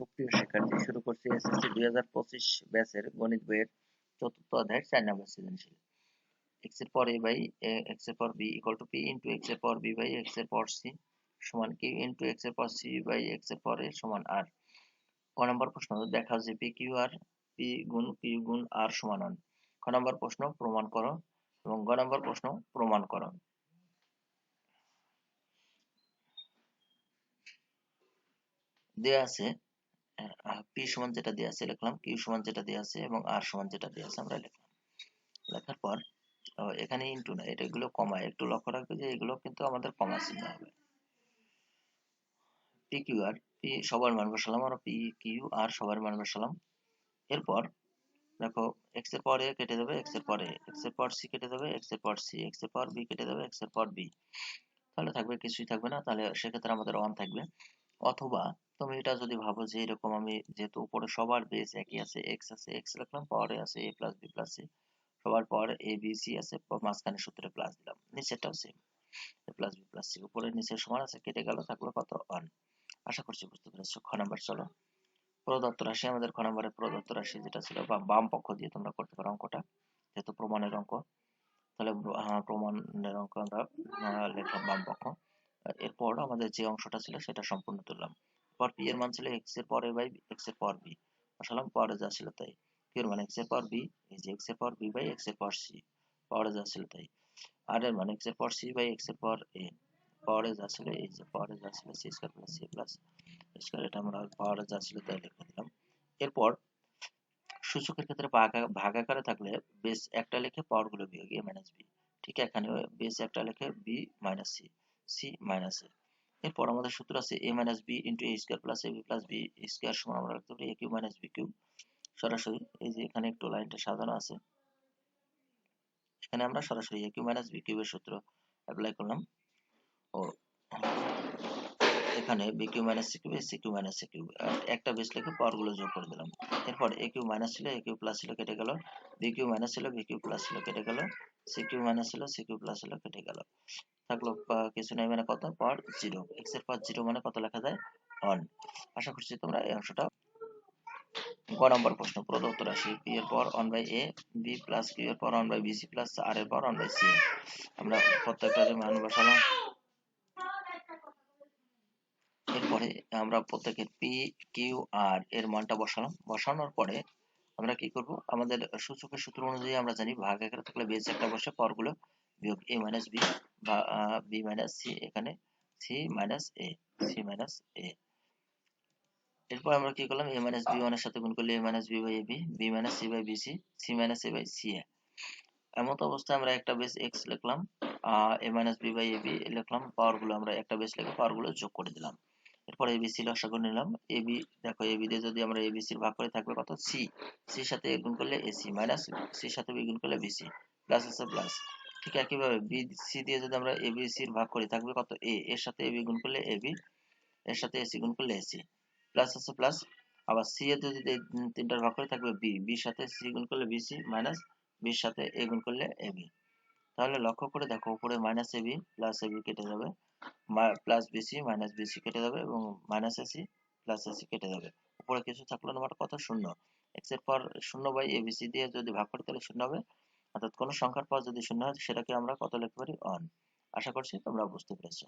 সুপ্রিয় শিক্ষার্থী শুরু করছি এসএসসি দুই হাজার পঁচিশ ব্যাচের গণিত বইয়ের চতুর্থ অধ্যায় চার নম্বর সৃজনশীল। এক্সের পর এ বাই এক্সের পর B equal to P into এক্সের পর বি বাই এক্সের পর সি সমান কিউ ইন্টু এক্সের পর সি বাই এক্সের পর এ সমান আর ক নম্বর প্রশ্ন দেখা যে পি কিউ আর পি গুণ কিউ গুণ আর সমান ওয়ান খ নম্বর প্রশ্ন, প্রমাণ করো এবং গ নম্বর প্রশ্ন, প্রমাণ করো। দেয়া আছে পি সমান যেটা দেয়া আছে লিখলাম, কিউ সমান যেটা দেয়া আছে এবং আর সমান যেটা দেয়া আছে আমরা লিখলাম। লেখার পর এখানে ইনটু না, এটা এগুলো কমা, একটু লক্ষ্য রাখবে যে এগুলো কিন্তু আমাদের কমা চিহ্ন হবে। পি কিউ আর, পি সবার মান বসালাম আর পি কিউ আর সবার মান বসালাম। এরপর, দেখো এক্সের পরে কেটে দেবে এক্সের পরে এক্সের পর সি কেটে দেবে এক্সের পর সি এক্সের পর বি কেটে দেবে এক্সের পর বি তাহলে থাকবে, কিছুই থাকবে না, তাহলে সেক্ষেত্রে আমাদের ওয়ান থাকবে। অথবা তুমি এটা যদি ভাবো যে এরকম আমি যেহেতু উপরে সবার বেস একই আছে এক্স আছে এক্স লিখলাম পাওয়ারে আছে A plus B plus C সবার পর এ বি সি আছে মাঝখানে সূত্রে প্লাস দিলাম, নিচেরটাও same A plus B plus C উপরে, নিচে সমান আছে, কেটে গেল, থাকল কত? ওয়ান আশা করছি বুঝতে পেরেছ, খ নাম্বার চলো। প্রদত্ত রাশি, আমাদের খ নাম্বারের প্রদত্ত রাশি যেটা ছিল, বা বাম পক্ষ দিয়ে তোমরা করতে পারো অঙ্কটা, যেহেতু প্রমাণের অঙ্ক। তাহলে প্রমাণের অঙ্ক আমরা লিখলাম বাম পক্ষ। এরপর আমাদের যে অংশটা ছিল, সেটা সম্পূর্ণ তুললাম। পর পি এর মান ছিল এক্সের পরে বাই এক্সের পর বি বসালাম পরে যা ছিল তাই। পি এর মান এক্সের পর বি এই যে এক্সের পর বি বাই এক্সের পর সি পরে যা ছিল তাই। আর এর মান এক্সের পর সি বাই এক্সের পর এ পরে যা ছিল এই যে পরে যা ছিল C square plus C plus square এটা আমরা পরে যা ছিল তাই লিখে দিলাম। এরপর সূচকের ক্ষেত্রে ভাগা ভাগাকারে থাকলে বেস একটা লিখে গুলো বিয়োগ এ মাইনাস বি ঠিক এখানে বেস একটা লিখে B minus C C minus A এরপর আমাদের সূত্র আছে a minus B into A square plus B plus B square সমান আমরা রাখতে পারি A Q minus B Q সরাসরি এই যে এখানে একটু লাইনটা সাজানো আছে। এখানে আমরা সরাসরি এ কিউ মাইনাস বি কিউবের সূত্র অ্যাপ্লাই করলাম। ও এখানে B minus C Q minus C একটা বেস লিখে পাওয়ারগুলো যোগ করে দিলাম। এরপর এ কিউ মাইনাস ছিল এ কিউ প্লাস ছিল, কেটে গেল। বি মাইনাস ছিল বি প্লাস ছিল, কেটে গেল। সি মাইনাস ছিল সি প্লাস ছিল, কেটে গেল। থাকল কিছু নাই মানে কত? পাওয়ার জিরো এক্সের পাওয়ার জিরো মানে কত লেখা যায়? অন আশা করছি তোমরা এই অংশটা গ নম্বর প্রশ্ন, প্রদত্ত রাশি পি এর পর one by A B plus Q এর পর one by B C plus R এর পর ওয়ান বাই সি আমরা প্রত্যেকটারই মান বসালাম এরপরে আমরা প্রত্যেকের পি কিউ আর এর মানটা বসালাম। বসানোর পরে আমরা কি করব? আমাদের সূচকের সূত্র অনুযায়ী আমরা জানি ভাগ আকারে থাকলে বেস একটা বসে পরগুলো বিয়োগ এ মাইনাস বি বা বি মাইনাস সি এখানে C minus A C minus A এরপর আমরা কি করলাম? এ মাইনাস বি ওয়ানের সাথে গুণ করলে A minus B by A B B minus C by B C C minus A by C A এমত অবস্থায় আমরা একটা বেস এক্স লিখলাম A minus B by A B লিখলাম পাওয়ারগুলো আমরা একটা বেস লিখে পাওয়ারগুলো যোগ করে দিলাম। এরপর এবিসি লসাগু নিলাম। এবি দেখো এবি দিয়ে যদি আমরা এবিসির ভাগ করে থাকবে কত? সি সির সাথে গুণ করলে এসি মাইনাস সির সাথে বি গুণ করলে বিসি প্লাস আছে প্লাস ঠিক একইভাবে বি সি দিয়ে যদি আমরা এবিসির ভাগ করি, থাকবে কত? এ এর সাথে এবি গুণ করলে এবি এর সাথে এসি গুণ করলে এসি প্লাস আছে প্লাস আবার সি এর যদি তিনটার ভাগ করে থাকবে বি বির সাথে সি গুণ করলে বিসি মাইনাস বির সাথে এ গুণ করলে এবি তাহলে লক্ষ্য করে দেখো, উপরে মাইনাস এবি প্লাস এবি কেটে যাবে। প্লাস বিসি মাইনাস বিসি কেটে যাবে এবং মাইনাস এসি প্লাস এসি কেটে যাবে। উপরে কিছু থাকল না কত শূন্য। এক্সের পর শূন্য বাই এবিসি দিয়ে যদি ভাগ করি, তাহলে শূন্য হবে। অর্থাৎ কোনো সংখ্যার পর যদি শূন্য হয়, সেটাকে আমরা কত লিখতে পারি? অন আশা করছি তোমরা বুঝতে পেরেছ।